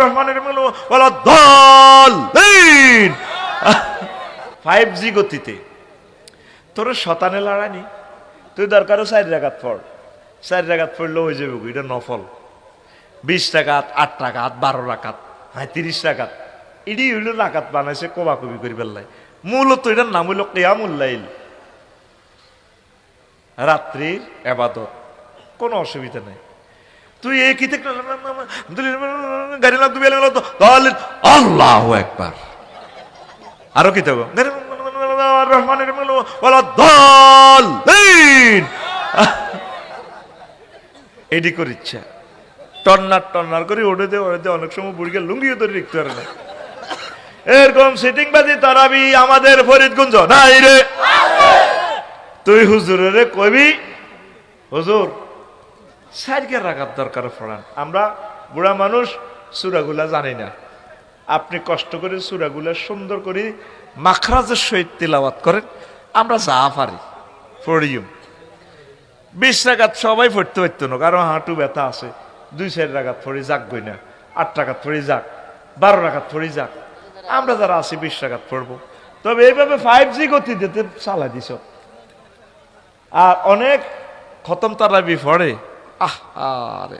রহমানের বলা, দল ফাইভ জি গতিতে। তোর শতানে লড়ানি তুই দরকারও চার জায়গাত পড়। চার জায়গাত পড়লেও হয়ে যাবে এটা নফল। বিশ টাকাত, আট টাকাত, বারো টাকাত হ্যাঁ তিরিশ টাকাত। ইডি হইল রাকাত বানাইছে কবি করি পেলাই মূলত এটার নাম হইল কেয়ামুল্লাইল রাত্রির এবাদত। কোনো অসুবিধা নেই। তুই এই কি গাড়ি লাগ তুমি আল্লাহ একবার। আরও কি এডি করে ইচ্ছা। টন্নার টন্নার করে ওড়ে দে ওড়ে দে, অনেক সময় বুড়িকে লুঙ্গিও ধরে লিখতে পারে না। এরকম সিটিং বাজি তারাবি আমাদের ফরিদগঞ্জ। নাই রে। তুই হুজুরের কবি হুজুর সাইডকে রাখার দরকার পড়ান। আমরা বুড়া মানুষ সুরাগুলা জানি না। আপনি কষ্ট করে সুরাগুলা সুন্দর করে মাখরাজের সহিত তেলাওয়াত করেন, আমরা যা পারি পড়িও বিশ টাকাত সবাই পড়তে পারতো না, কারণ হাঁটু ব্যথা আছে। দুই চার টাকাত পড়ি যাক গই না, আট টাকাত পড়ি যাক, বারো টাকাত পড়ি যাক, আমরা যারা আছি বিশ টাকাত পড়ব। তবে এইভাবে ফাইভ জি গতি দিতে চালা দিছ। আর অনেক খতম তারাবি পড়ে আহ আরে